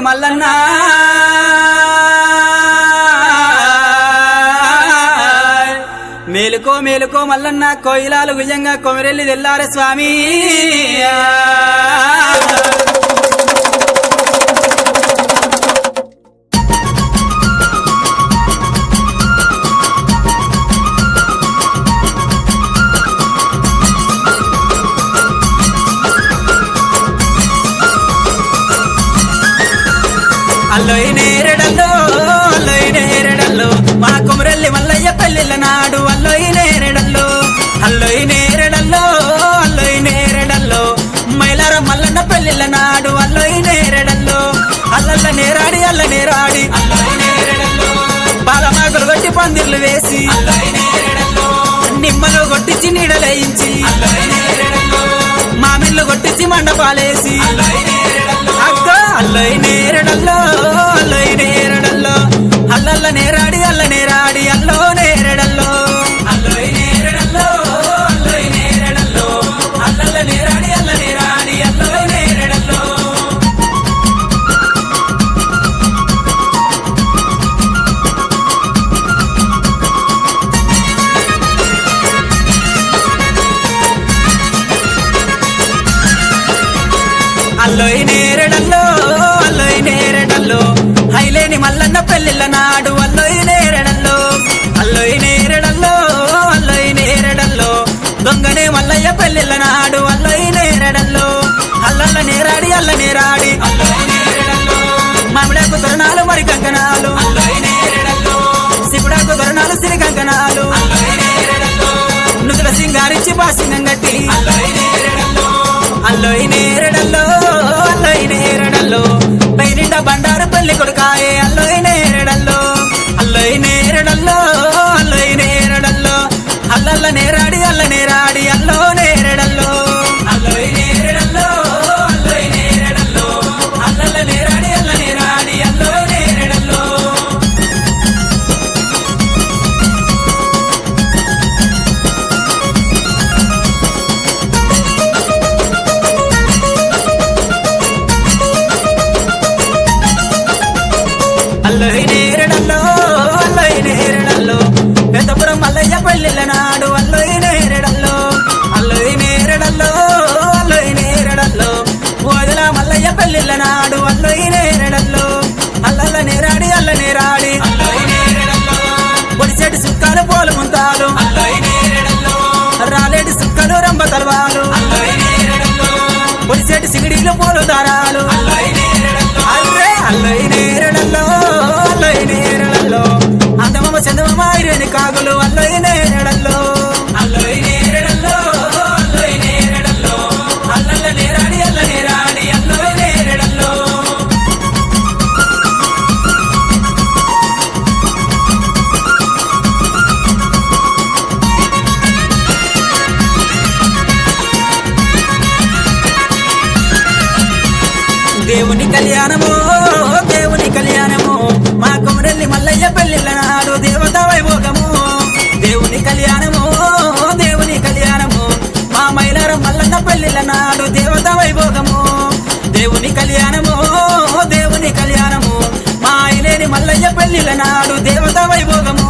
కోటి మల్లన్న. మేలుకో మేలుకో మల్లన్న కోయిలాలు గుజంగా కొమరెల్లి తెల్లారే స్వామి. అల్లోయి నేరడల్లో అల్లోయి నేరడల్లో. మా కుమరల్లి మల్లయ్య పల్లెల నాడు అల్లోయి నేరడల్లో. అల్లోయి నేరడల్లో అల్లోయి నేరడల్లో. మైలార మల్లన్న పల్లెల నాడు అల్లోయి నేరడల్లో. అల్లల్ల నేరాడి అల్ల నేరాడి. అల్లోయి నేరడల్లో కొట్టి పందిర్లు వేసి అల్లోయి నేరడల్లో నిమ్మలు కొట్టించి నీడలేయించి అల్లోయి నేరడల్లో మామిళ్ళు కొట్టించి మండపాలేసి అల్లోయి నేరడల్లో అల్లై నేరడల్లో అల్లై నేరడల్లో. అల్లల్ల నేరాడి అల్ల నేరాడి అల్లో. కళ్యాణము దేవుని కళ్యాణము. మా ఐలేని మల్లయ్య పెళ్ళిళ్ళ నాడు దేవత వైభోగము.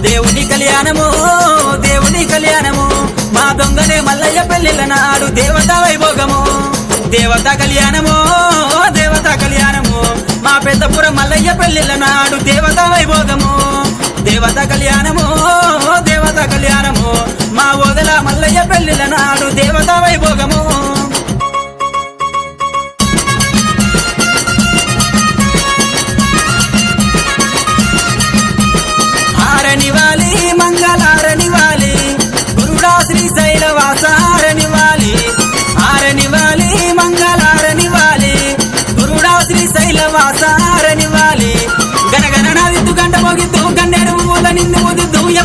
దేవుని కళ్యాణము దేవుని కళ్యాణము. మా దొంగనే మల్లయ్య పెళ్ళిళ్ళ నాడు దేవత వైభోగము. దేవత కళ్యాణము దేవత కళ్యాణము. మా పెద్దపుర మల్లయ్య పెళ్ళిళ్ళ నాడు దేవత వైభోగము. దేవత కళ్యాణము దేవత కళ్యాణము. మా ఓదల మల్లయ్య పెళ్ళిళ్ళ నాడు దేవత వైభోగము.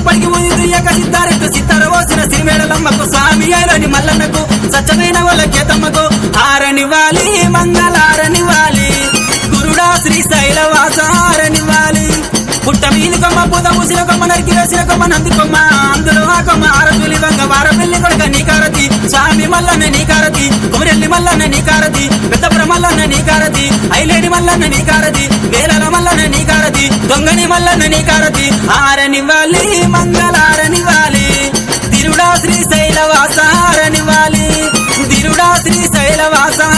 పైకి ఎప్పటికి ముదిద్దు ఎక సిద్ధారెట్టు సిత్తర పోసిన సిరిమేడలమ్మకు స్వామి అయినని మల్లన్నకు సత్యమైన వాళ్ళకే తమ్మకు ఆరనివాలి మంగళారనివాలి గురుడా శ్రీశైల వాసారనివాలి కొమ్మ పూత పూసిన కొమ్మ నరికి వేసిన కొమ్మ నంది కొమ్మ. అందులో ఆ కొమ్మ ఆరతులి వంగ వారపెల్లి కొడుక నీ కారతి స్వామి మల్లన్న నీ కారతి కుమరెల్లి మల్లన్న నీ కారతి పెద్దపుర మల్లన్న నీ కారతి ఐలేడి మల్లన్న నీ కారతి వేలల మల్లన్న నీ కారతి దొంగని మల్లన్న నీ కారతి ఆరనివ్వాలి మంగళారనివ్వాలి. తిరుడా శ్రీశైల వాసారనివ్వాలి తిరుడా శ్రీశైల వాసారనివ్వాలి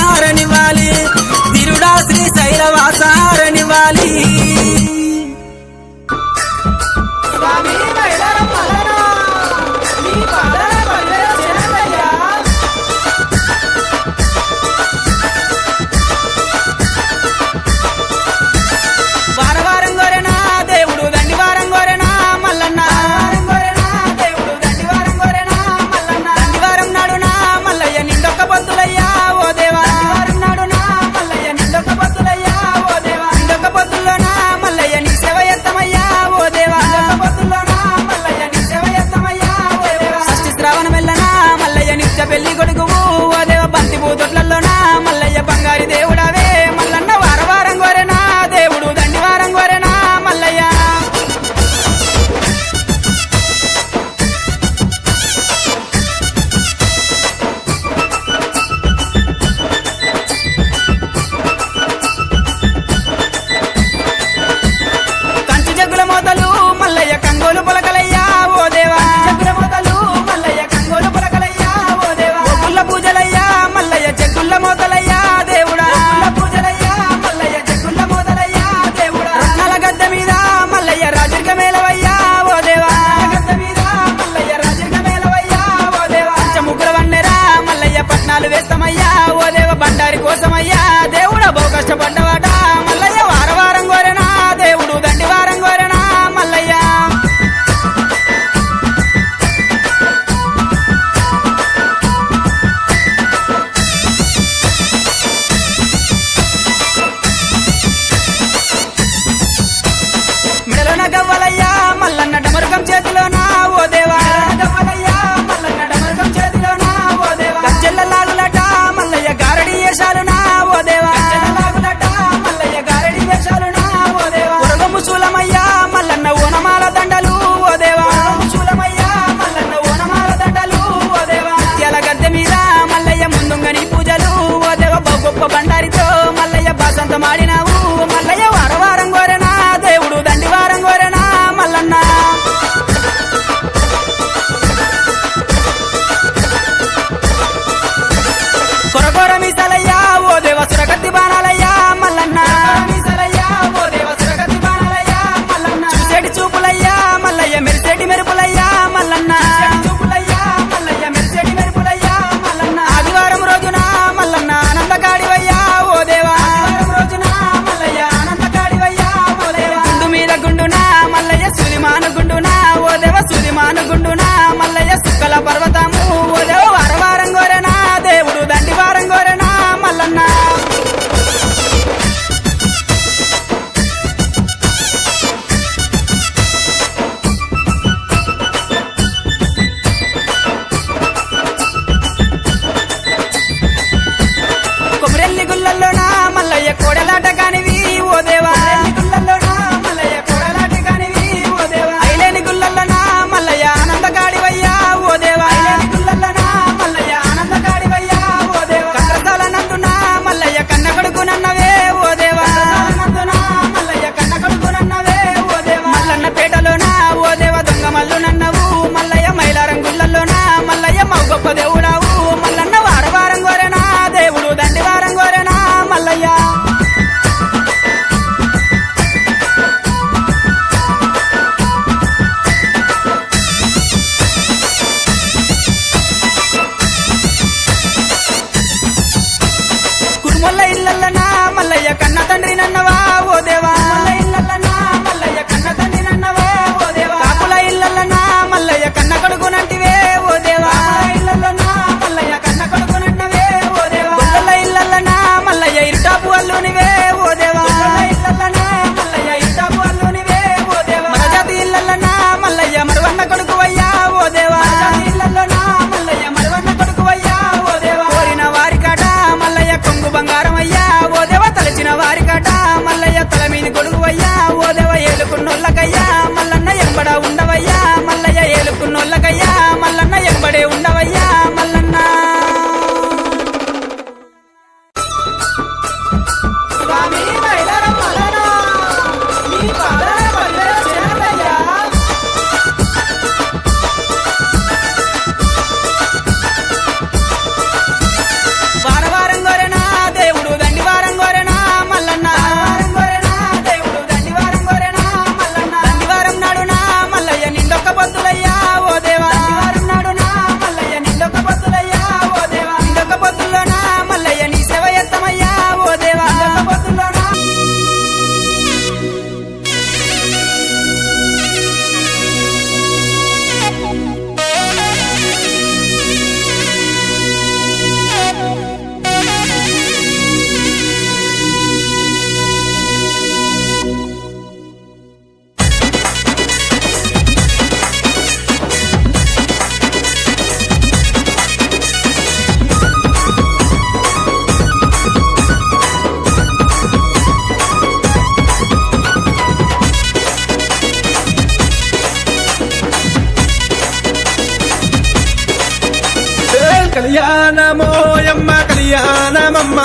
గంగమ్మ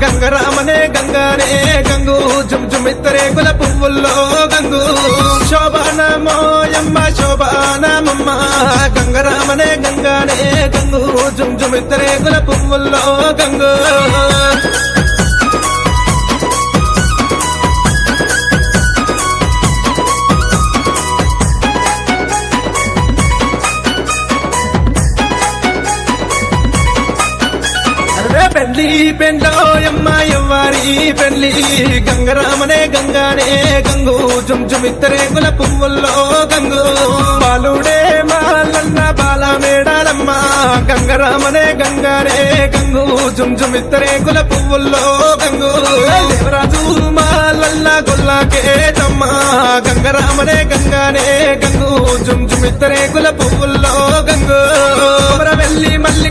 గంగరామనే గంగానే గంగు జుమ్ జుమిత్తరే కుల పువ్వుల్లో గంగు. శోభానమోయమ్మ శోభానమమ్మ గంగరామనే గంగానే గంగు జుమ్ జుమిత్తరే కుల పువ్వుల్లో గంగు. పెళ్ళి పెండ్లోయమ్మ ఎవ్వారి పెళ్ళి గంగరామనే గంగానే గంగు. జుమ్ జుమిత్తరే పువ్వుల్లో గంగు. బాలుడే మాలన్న బాల మేడాలమ్మ గంగరామనే గంగానే గంగు. జుమ్ జుమిత్తరే పువ్వుల్లో గంగు. దేవరాజు మాలన్న గుల్లాకే తమ్మ. గంగరామనే గంగానే గంగు. జుమ్ జుమిత్తరే పువ్వుల్లో గంగు.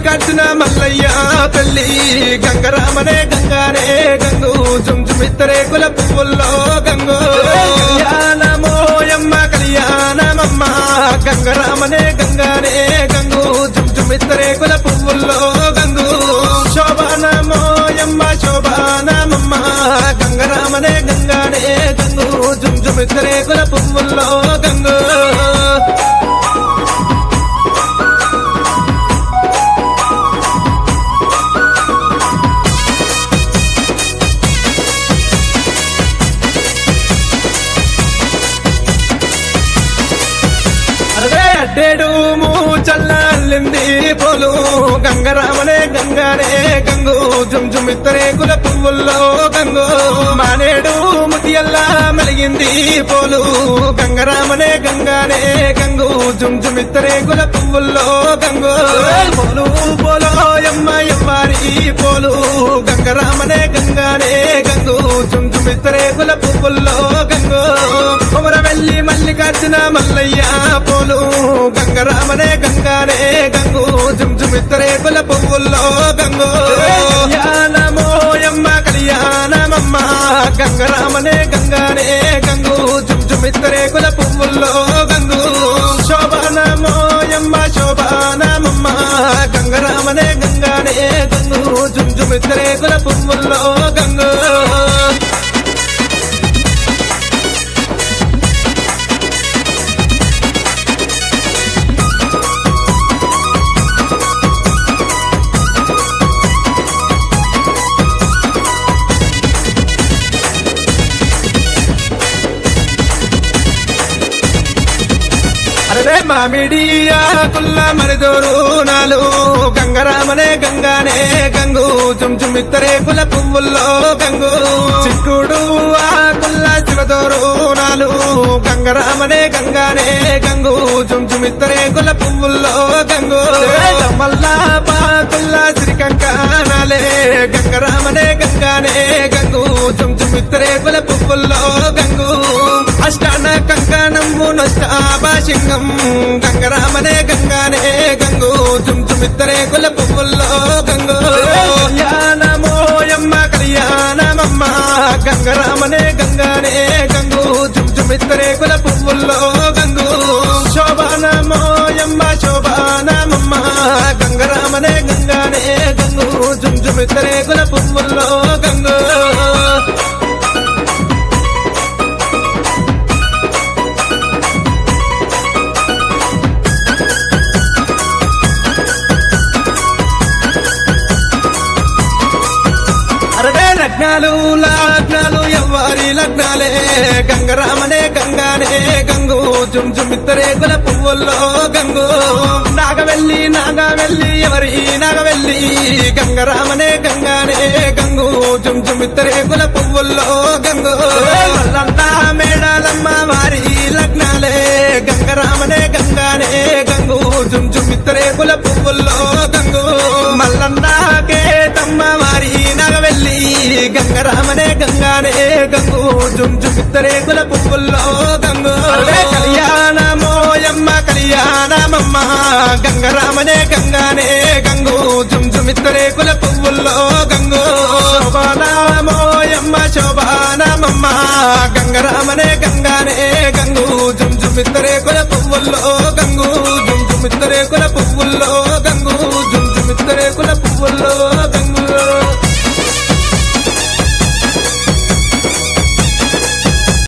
వెళ్ళి మల్లయ్య పెళ్ళి గంగరామనే గంగానే గంగు. జుంజుమిత్తరే కుల పువ్వుల్లో గంగు. కళ్యాణమోయమ్మ కళ్యాణమమ్మ. గంగరామనే గంగానే గంగు. జుంజుమిత్తరే కుల పువ్వుల్లో గంగు. శోభానమోయమ్మ శోభానమమ్మ. గంగరామనే గంగానే గంగు. జుంజుమిత్తరే కుల గంగు జుమ్ జుమ్ ఇత్తరే కుల పువ్వుల్లో గంగు. మానేడు ముతియల్లా మెలిగింది పోలు. గంగరామనే గంగానే గంగు. జుమ్ జుమ్ ఇత్తరే కుల పువ్వుల్లో గంగు. పోలు పోలో ఎమ్మ ఎవ్వారి పోలు. గంగరామనే గంగానే గంగు. జుమ్ జుమ్ ఇత్తరే కుల పువ్వుల్లో గంగు. కొమర వెళ్ళి మల్లికార్జున మల్లయ్య పోలు గంగరామనే గంగానే గంగు జుమ్ జుమ్ కుల పువ్వుల్లో గంగు. కళ్యాణమోయమ్మ కళ్యాణమమ్మ గంగరామనే గంగానే గంగు జుమ్ జుమ్ కుల పువ్వుల్లో గంగు. శోభానమోయమ్మ శోభానమమ్మ గంగరామనే గంగానే గంగు జుమ్ జుమ్ కుల పువ్వుల్లో కుల్ల గంగరామనే గంగానే గంగు. జుమ్ కుల పువ్వుల్లో గంగు. చిక్కుడు ఆ కుల్ల శివదోరు గంగరామనే గంగానే గంగు. జుమ్ కుల పువ్వుల్లో గంగు. మల్లా పాకుల్ల శ్రీకంకానాలే గంగరామనే గంగానే గంగు. జుమ్ కుల పువ్వుల్లో గంగు. అష్టాన కంకణము నష్టాభాషింగం గంగరామనే గంగానే జుమ్ కుల పువ్వుల్లో గంగు కళ్యాణమోయమ్మ కళ్యాణమమ్మ. గంగరామనే గంగానే గంగు. జుమ్ జుమ్ ఇత్తరే కుల పువ్వుల్లో గంగు. శోభానమోయమ్మ శోభానమమ్మ. గంగరామనే గంగానే గంగు. జుమ్ జుమ్ ఇత్తరే లగ్నాలు లగ్నాలు ఎవ్వరి లగ్నాలే? గంగరామనే గంగానే గంగు. జుమ్ జుమ్ కుల పువ్వుల్లో గంగు. నాగవెల్లి నాగవెల్లి ఎవరి నాగవెల్లి? గంగరామనే గంగానే గంగు. జుమ్ జుమ్ కుల పువ్వుల్లో గంగు. మల్లన్న మేడాలమ్మ వారి లగ్నాలే. గంగరామనే గంగానే గంగు. జుమ్ జుమ్ ఇద్దరే కుల పువ్వుల్లో గంగరామనే గంగానే గంగు. జుమ్ జుమ్ ఇద్దరే కుల పువ్వుల్లో గంగు. కళ్యాణమోయమ్మ కళ్యాణమమ్మ. గంగరామనే గంగానే గంగు. జుమ్ జుమ్ ఇద్దరే కుల పువ్వుల్లో గంగు. శోభానామోయమ్మ శోభానామమ్మ. గంగరామనే గంగానే గంగు జుమ్ జుమ్ ఇద్దరే కుల పువ్వుల్లో గంగు. జుమ్ జుమ్ ఇద్దరే కుల పువ్వుల్లో